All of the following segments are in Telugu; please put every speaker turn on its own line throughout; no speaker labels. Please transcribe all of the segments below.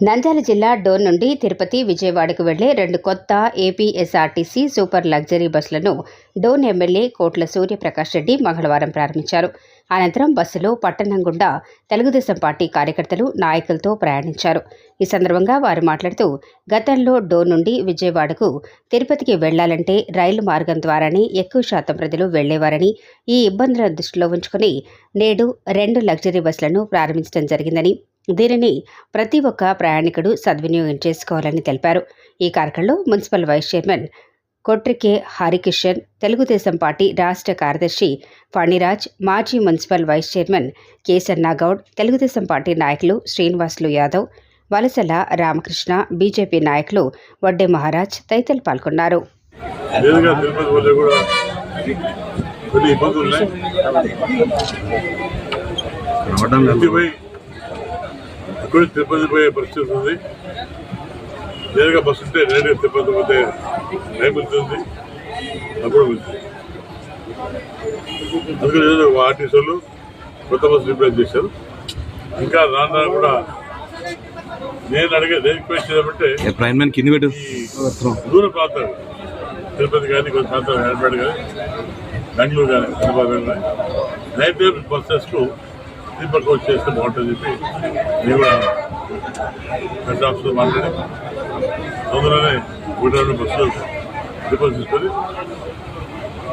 నంద్యాల జిల్లా డోర్ నుండి తిరుపతి విజయవాడకు వెళ్ళే రెండు కొత్త ఏపీఎస్ఆర్టీసీ సూపర్ లగ్జరీ బస్సులను డోన్ ఎమ్మెల్యే కోట్ల సూర్యప్రకాష్ రెడ్డి మంగళవారం ప్రారంభించారు. అనంతరం బస్సులో పట్టణం గుండా తెలుగుదేశం పార్టీ కార్యకర్తలు నాయకులతో ప్రయాణించారు. ఈ సందర్భంగా వారు మాట్లాడుతూ గతంలో డోర్ నుండి విజయవాడకు తిరుపతికి వెళ్ళాలంటే రైలు మార్గం ద్వారానే ఎక్కువ శాతం ప్రజలు వెళ్ళేవారని ఈ ఇబ్బందులను దృష్టిలో ఉంచుకుని నేడు రెండు లగ్జరీ బస్సులను ప్రారంభించడం జరిగిందని దీనిని ప్రతి ఒక్క ప్రయాణికుడు సద్వినియోగం చేసుకోవాలని తెలిపారు. ఈ కార్యక్రమంలో municipal vice chairman Kotrike Harikishan Telugu Desam party రాష్ట్ర కార్యదర్శి ఫణిరాజ్ మాజీ municipal vice chairman Kesanna Goud Telugu Desam party నాయకులు శ్రీనివాసులు యాదవ్ వలసల రామకృష్ణ బీజేపీ నాయకులు వడ్డే మహారాజ్ తదితరులు పాల్గొన్నారు.
వల్ల కూడా తిరుపతి పోయే పరిస్థితి ఉంది. నేరుగా బస్సు ఉంటే నేరుగా తిరుపతి పోతే టైం వెళ్తుంది. అప్పుడు వెళ్తుంది. అందుకని ఏదో ఆర్టీసీ వాళ్ళు కొత్త బస్సు రిప్లేస్ చేశారు. ఇంకా రాను కూడా నేను అడిగే నేను
మ్యాన్ కింద పెట్టు.
దూర ప్రాంతాలు తిరుపతి కానీ కొన్ని ప్రాంతాలు హైదరాబాద్ కానీ బెంగళూరు కానీ హైదరాబాద్ కానీ నైట్ బస్సెస్కు స్లీపర్ కోచ్ చేస్తే బాగుంటుంది చెప్పి నేను కూడా హెడ్ ఆఫీస్తో మాట్లాడి తొందరనే ఒకటి రెండు బస్సులు స్లీపర్ తీసుకొని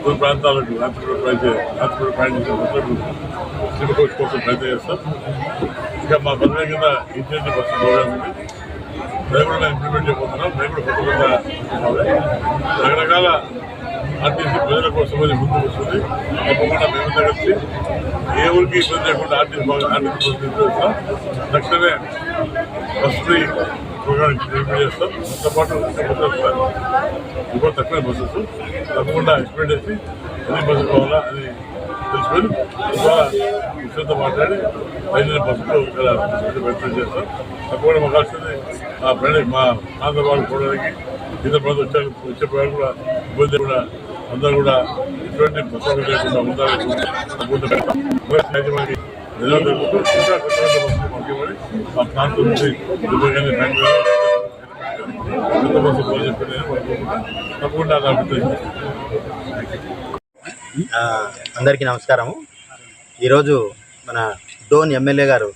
కొన్ని ప్రాంతాలకు రాత్రి కూడా ప్రయత్నం రాత్రి కూడా ప్రయాణించే బస్సులకు స్లీపర్ కోచ్ కోసం ప్రయత్నం చేస్తాం. ఇంకా మా పదవి కింద ఇంటి బస్సు ప్రోగ్రామ్ ఉంది. మేము కూడా ఇంప్లిమెంట్ చేయబోతున్నాం. మేము కూడా కొత్త కొత్త రకరకాల ఆర్టీసీ ప్రజల కోసం అది ముందుకు వస్తుంది. తప్పకుండా మేము తగ్గించి ఏ ఊరికి ఇబ్బంది లేకుండా ఆర్టీసీ బాగా ఆర్టీసీ చేస్తాం తక్షణమే బస్ ప్రోగ్రామ్ చేస్తాం. దాంతో పాటు బస్సెస్ ఇప్పుడు తక్కువ బస్సెస్ తప్పకుండా ఎక్స్పెక్ట్ చేసి ఎన్ని బస్సులు కావాలా అని తెలుసుకొని ద్వారా విషయంతో మాట్లాడి ఐదు బస్సులు ఇక్కడ ప్రయత్నం చేస్తాం. తప్పకుండా మాకు కావాల్సింది మా ఫ్రెండ్ మా ప్రాంత వాళ్ళు చూడడానికి ఇతర ప్రాంతం వచ్చే వాళ్ళు కూడా ఇబ్బంది కూడా అందరూ కూడా ఎటువంటి బస్సులు లేకుండా ఉండాలని తప్పకుండా మా ప్రాంతం నుంచి దుబాయ్ బెంగళూరు తప్పకుండా
అందరికీ నమస్కారము. ఈరోజు మన డోన్ ఎమ్మెల్యే గారు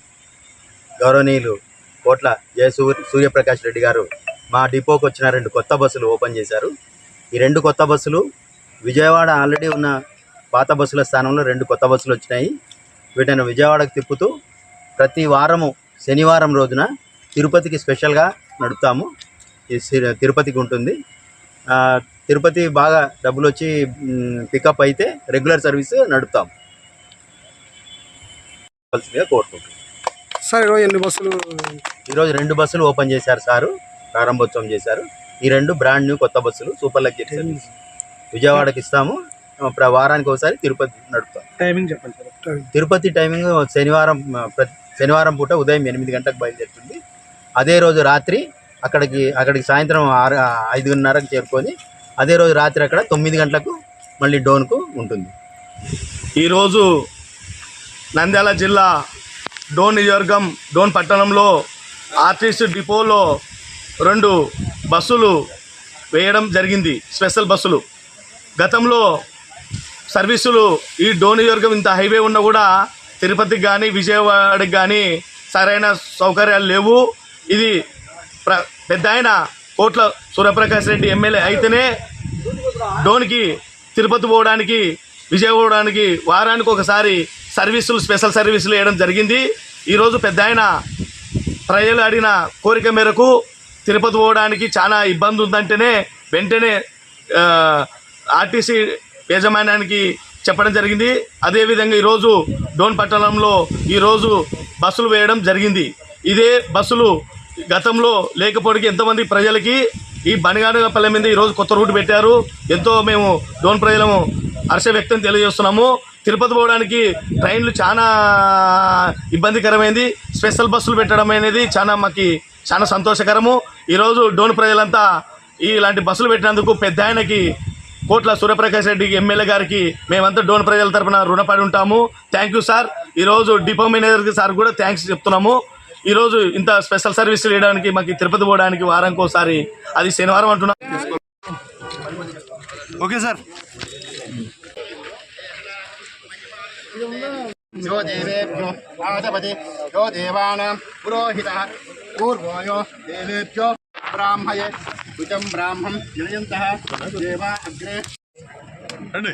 గౌరవనీయులు కోట్ల జయ సూర్యప్రకాష్ రెడ్డి గారు మా డిపోకి వచ్చిన రెండు కొత్త బస్సులు ఓపెన్ చేశారు. ఈ రెండు కొత్త బస్సులు విజయవాడ ఆల్రెడీ ఉన్న పాత బస్సుల స్థానంలో రెండు కొత్త బస్సులు వచ్చినాయి. వీటిని విజయవాడకు తిప్పుతూ ప్రతి వారము శనివారం రోజున తిరుపతికి స్పెషల్గా నడుపుతాము. ఈ సి- తిరుపతికి ఉంటుంది తిరుపతి బాగా డబ్బులు వచ్చి పికప్ అయితే రెగ్యులర్ సర్వీస్ నడుపుతాం. కోరుకుంటున్నాం.
సార్ ఈరోజు ఎన్ని బస్సులు?
ఈరోజు రెండు బస్సులు ఓపెన్ చేశారు సారు ప్రారంభోత్సవం చేశారు. ఈ రెండు బ్రాండ్ న్యూ కొత్త బస్సులు సూపర్ లగ్జరీ సర్వీస్ విజయవాడకి ఇస్తాము వారానికి ఒకసారి తిరుపతి నడుపుతాం.
టైమింగ్ చెప్పండి సార్
తిరుపతి టైమింగ్ శనివారం శనివారం పూట ఉదయం ఎనిమిది గంటలకు బయలుదేరుతుంది. అదే రోజు రాత్రి అక్కడికి అక్కడికి సాయంత్రం ఆరు ఐదున్నరకు చేరుకొని అదే రోజు రాత్రి అక్కడ తొమ్మిది గంటలకు మళ్ళీ డోన్కు ఉంటుంది.
ఈరోజు నంద్యాల జిల్లా డోన్ నియోజకవర్గం డోన్ పట్టణంలో ఆర్టీసీ డిపోలో రెండు బస్సులు వేయడం జరిగింది. స్పెషల్ బస్సులు. గతంలో సర్వీసులు ఈ డోన్ నియోజకవర్గం ఇంత హైవే ఉన్నా కూడా తిరుపతికి కానీ విజయవాడకి కానీ సరైన సౌకర్యాలు లేవు. ఇది ప్ర పెద్ద ఆయన కోట్ల సూర్యప్రకాష్ రెడ్డి ఎమ్మెల్యే అయితేనే డోన్కి తిరుపతి పోవడానికి విజయవాడడానికి వారానికి ఒకసారి సర్వీసులు స్పెషల్ సర్వీసులు వేయడం జరిగింది. ఈరోజు పెద్ద ఆయన ప్రజలు అడిగిన కోరిక మేరకు తిరుపతి పోవడానికి చాలా ఇబ్బంది ఉందంటేనే వెంటనే ఆర్టీసీ యాజమాన్యానికి చెప్పడం జరిగింది. అదేవిధంగా ఈరోజు డోన్ పట్టణంలో ఈరోజు బస్సులు వేయడం జరిగింది. ఇదే బస్సులు గతంలో లేకపోవడానికి ఎంతోమంది ప్రజలకి ఈ బనిగానపల్లె మీద ఈరోజు కొత్త రూట్ పెట్టారు. ఎంతో మేము డోన్ ప్రజలము హర్ష వ్యక్తం తెలియజేస్తున్నాము. తిరుపతి పోవడానికి ట్రైన్లు చాలా ఇబ్బందికరమైంది. స్పెషల్ బస్సులు పెట్టడం అనేది చాలా మాకు చాలా సంతోషకరము. ఈరోజు డోన్ ప్రజలంతా ఇలాంటి బస్సులు పెట్టినందుకు పెద్ద ఆయనకి కోట్ల సూర్యప్రకాష్ రెడ్డికి ఎమ్మెల్యే గారికి మేమంతా డోన్ ప్రజల తరపున రుణపడి ఉంటాము. Thank you sir. ఈరోజు డిపో మేనేజర్కి సార్ కూడా థ్యాంక్స్ చెప్తున్నాము. ఈరోజు ఇంత స్పెషల్ సర్వీస్ చేయడానికి మాకు తిరుపతి పోవడానికి వారానికి ఒకసారి అది శనివారం అంటున్నా
ఓకే సార్
यो देवेभ्यो आदपति यो देवानां पुरोहितः पूर्वो यो देवेभ्यो ब्राह्मये उचं ब्राह्मं जनयन्तः देवा अग्रे
రండి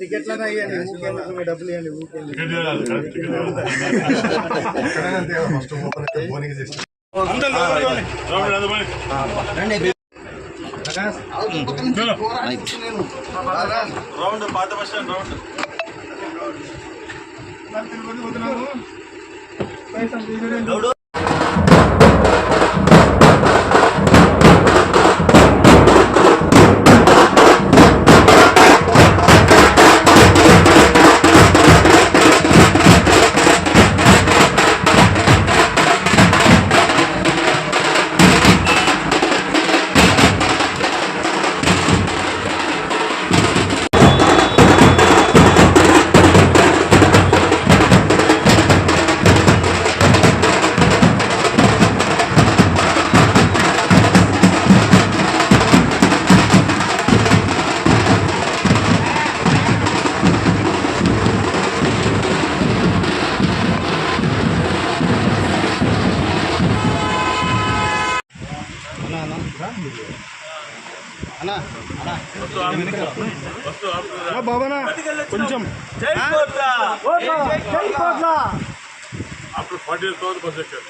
టికెట్ ఇవ్వాలి. రావండి, అందరూ పోయి. చలో.
రౌండ్ పాత బస్ స్టాండ్ రౌండ్
వస్తూ ఆపుతుందా?
కొంచెం.
ఆఫ్టర్ ఫార్టీ తర్వాత బస్ ఎక్కారు.